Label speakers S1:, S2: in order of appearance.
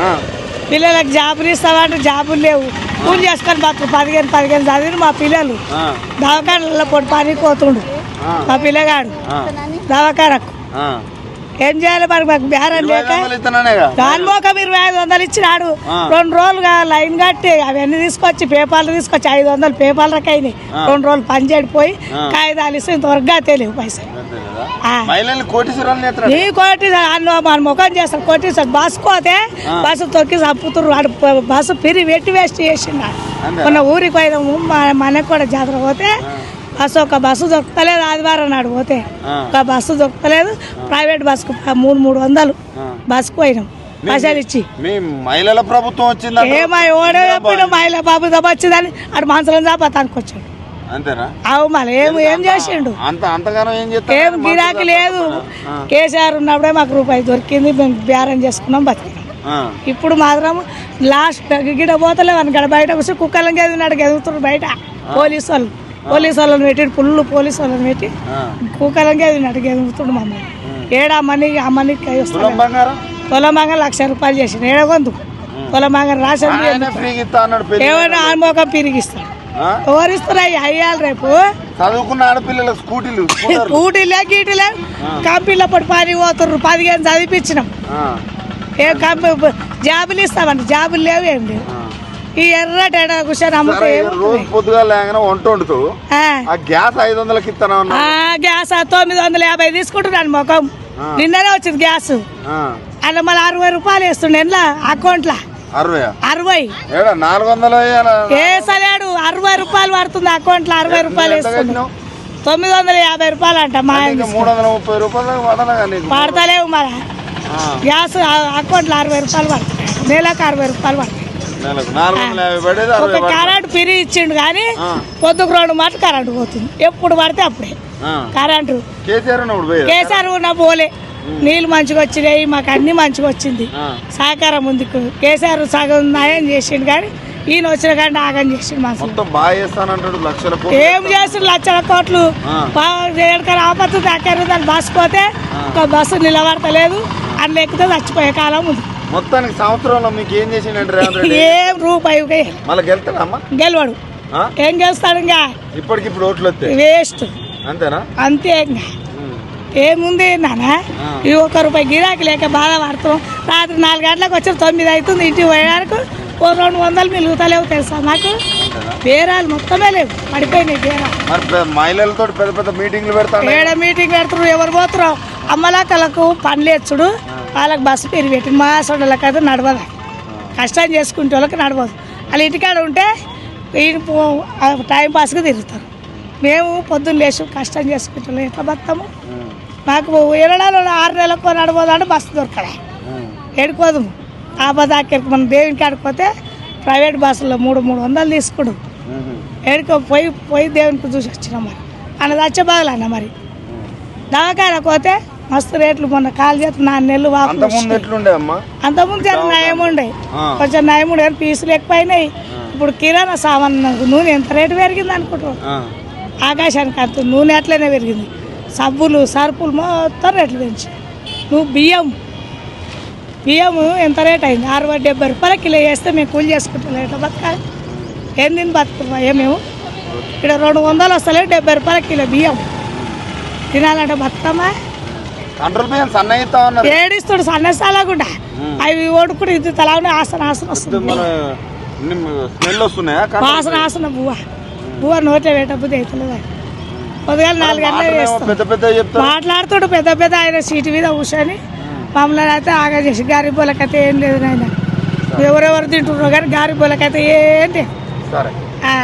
S1: ఆ,
S2: పిల్లలకు జాబులు ఇస్తామంటే జాబులు లేవు. కూలి చేసుకొని బతుకు పదిహేను పదిహేను చదివిన మా పిల్లలు. దవాఖానలో పొడి పని పోతుండు. మా పిల్లగాడు. దవాఖానకు. ఏం చేయాలి మరి మాకు బేరం లేక
S1: ఐదు వందలు ఇస్తున్నానేగా
S2: దాని మోకం ఇరవై ఐదు వందలు ఇచ్చినాడు. రెండు రోజులుగా లైన్ కట్టి అవన్నీ తీసుకొచ్చి పేపర్లు తీసుకొచ్చి ఐదు వందలు పేపర్లకు అయినాయి. రెండు రోజులు పని చెడిపోయి
S1: ఆ.
S2: కాగితాలు ఇస్తే ఇంతవరకు తెలియవు పైసలు.
S1: కోటీశ్వరాలు
S2: నీ కోటి అన్న మన ముఖం చేస్తాడు. కొట్టేసాడు బస్సు పోతే. బస్సు తొక్కి చంపుతున్నారు వాడు బస్సు పిరి వెట్టి వేస్ట్ చేసిండు. మొన్న ఊరికి పోయినాము మా మనకు కూడా జాతర పోతే బస్సు ఒక బస్సు దొరకలేదు ఆదివారం నాడు పోతే. ఒక బస్సు దొరకలేదు ప్రైవేట్ బస్సుకు మూడు మూడు వందలు. బస్సుకు పోయినాం. పైసలు ఇచ్చి.
S1: మహిళల ప్రభుత్వం వచ్చింది
S2: ఏమై ఓడే మహిళ బాబు దబ్బొచ్చిందని ఆడు మనసులో చాపతానికి వచ్చాడు.
S1: అంతేనా?
S2: అవు మళ్ళీ ఏం ఏం చేసిండు?
S1: అంత అంతగానో ఏం
S2: గిరాకీ లేదు. కేసీఆర్ ఉన్నప్పుడే మాకు రూపాయి దొరికింది మేము బేరం చేసుకున్నాం బతికినాం. ఇప్పుడు మాత్రం లాస్ట్ గిడ పోతలేవు అని గడ బయట వచ్చి కుక్కలను గెదినాడు గెదుగుతున్నారు బయట. పోలీసు వాళ్ళు పోలీసు వాళ్ళని పెట్టి పుల్లు పోలీసు వాళ్ళని పెట్టి కుక్కలను గెదినాడు గెదుగుతుండు మమ్మల్ని. ఏడా మనీ ఆ మనీ
S1: తులం బంగారం?
S2: లక్ష రూపాయలు చేసిన ఏడగొందు. పొలమంగ రాసిన
S1: ఆయన ఫ్రీగా ఇస్తా అన్నాడు పెళ్ళి
S2: ఏమైనా ఆన్మోకం పిరిగిస్తాడు
S1: ఆ?
S2: ఎవరిస్తారు అయ్యి అయ్యాలి రేపు.
S1: చదువుకున్న ఆడపిల్లలకు స్కూటీలు స్కూటర్లు.
S2: ఊటీలే గీటీలే. కంపెనీలో పడి పని పోతుర్రు. పదిహేను చదివిపించినాం. ఏ కంపెనీ జాబులు ఇస్తామండి. జాబులు లేవు ఏం లేవు. ఈ ఎర్రట కూర్చొని అమ్ముతే?
S1: రోజు పొద్దుగా లేకనే వంట వండుతూ
S2: ఆ,
S1: ఆ గ్యాస్ ఐదు వందలకి ఇస్తాను
S2: గ్యాస్ తొమ్మిది వందల యాభై తీసుకుంటున్నాను ముఖం. నిన్ననే వచ్చింది గ్యాస్. అలా మళ్ళీ అరవై రూపాయలు వేస్తుండే అకౌంట్లో.
S1: అరవై. నాలుగు వందలు?
S2: వేసలేడు అరవై రూపాయలు పడుతుంది అకౌంట్లో అరవై రూపాయలు? తొమ్మిది వందల యాభై రూపాయలు అంట మా
S1: మూడు వందల ముప్పై రూపాయలు.
S2: పడతలేవు మరి. గ్యాస్ అకౌంట్లో అరవై రూపాయలు పడతాయి నెలకు అరవై రూపాయలు పడతాయి ఒక. కరెంట్ పిరి ఇచ్చిండు కానీ. పొద్దుకు రెండు మాట కరెంట్ పోతుంది. ఎప్పుడు పడితే అప్పుడే. కరెంటు.
S1: కేసీఆర్
S2: ఉన్న పోలే. నీళ్ళు మంచిగా వచ్చినాయి మాకు అన్ని మంచిగా వచ్చింది. సహకారం ఉంది. కేసీఆర్ సగం నయం చేసిండు కానీ ఈయన వచ్చిన కానీ ఆగం చేసిండు
S1: కోట్లు.
S2: ఏం చేసిండు లక్షల కోట్లు. ఎక్కడికైనా ఆపత్తు దాకారు దాన్ని బస్సు పోతే ఒక బస్సు నిలబడతలేదు. అందులో ఎక్కితే చచ్చిపోయే కాలం ఉంది.
S1: మొత్తానికి సంవత్సరంలో మీకు ఏం రెడ్డి?
S2: ఏం రూపాయి.
S1: మళ్ళీ
S2: గెలవడు? ఏం గెలుస్తాడు ఇంకా?
S1: ఇప్పటికిప్పుడు ఓట్లు వస్తాయి.
S2: వేస్ట్.
S1: అంతేనా?
S2: అంతే ఇంకా. ఏముంది నాన్న?
S1: ఆ.
S2: ఈ ఒక్క రూపాయి గిరాకీ లేక బాధపడుతున్నాం రాత్రి నాలుగు గంటలకు వచ్చి తొమ్మిది అవుతుంది ఇంటికి పోయేవరకు ఓ రెండు వందలు మిలుగుతలేవు తెలుసా నాకు
S1: అంతేనా?
S2: బేరాలు మొత్తమే లేవు. పడిపోయినాయి బేరాలు.
S1: మహిళలతో పెద్ద పెద్ద మీటింగ్లు పెడతాను
S2: ఏడ మీటింగ్ పెడుతున్నారు ఎవరు పోతున్నారు అమ్మలాకలకు పనులు ఎచ్చుడు వాళ్ళకి బస్సు పెరిగి పెట్టింది మా సొండలకు అయితే నడవదు. కష్టం చేసుకుంటే వాళ్ళకి నడవదు. వాళ్ళ ఇంటికాడ ఉంటే టైం పాస్గా తిరుగుతారు. మేము పొద్దున్న లేచి కష్టం చేసుకుంటాం ఎట్లా బతాము మాకు ఏడాలో ఆరు నెలలకు నడవదు అంటే బస్సు దొరకడా ఏడుకోదు. ఆపదాకి మన దేవునికి ఆడిపోతే ప్రైవేట్ బస్సులో మూడు మూడు వందలు తీసుకుడు. ఏడుకో పోయి పోయి దేవునికి చూసి వచ్చినాం మరి. అన్న చచ్చే బాగలన్న మరి. దవాఖానకు పోతే మస్తు రేట్లు మొన్న కాలు చేతి నాలుగు నెలలు
S1: ముందు
S2: అంతకుముందు చాలా నయం ఉండే.
S1: ఆ.
S2: కొంచెం నయం ఉండే పీసులు ఎక్కువైనాయి ఇప్పుడు కిరాణా సామాన్ నూనె ఎంత రేటు పెరిగింది అనుకుంటారు
S1: ఆ.
S2: ఆకాశానికి అంత నూనె అట్లనే పెరిగింది. సబ్బులు సరుపులు మొత్తం రేట్లు పెంచి నువ్వు బియ్యం బియ్యం ఎంత రేట్ అయింది? అరవై డెబ్బై రూపాయల కిలో వేస్తే మేము కూలి చేసుకుంటాం. ఎట్లా బతకాలి? ఏం తిని మేము? ఇక్కడ రెండు వందలు వస్తలేదు డెబ్బై రూపాయల కిలో బియ్యం. తినాలంటే బతుకమ్మా.
S1: సన్న
S2: ఏడిస్తుడు సన్నసాలా కూడా అవి ఓడుకుని ఇది తలానే ఆసన ఆసన వస్తుంది. వాసన ఆసన బువ్వ. బువ్వ నోట్లో పెట్టబుద్ధి అవుతలేదు పొద్దుగాల నాలుగు గంటలు వేస్తాం
S1: పెద్ద పెద్ద చెప్తారు.
S2: మాట్లాడుతాడు పెద్ద పెద్ద ఆయన సీటు మీద కూర్చొని మమ్మల్ని అయితే ఆగా చేసి గారిబోలకైతే ఏం లేదు నాయన. ఎవరెవరు తింటున్నారు కానీ గారిబోలకైతే ఏంటి
S1: సరే.
S2: ఆ.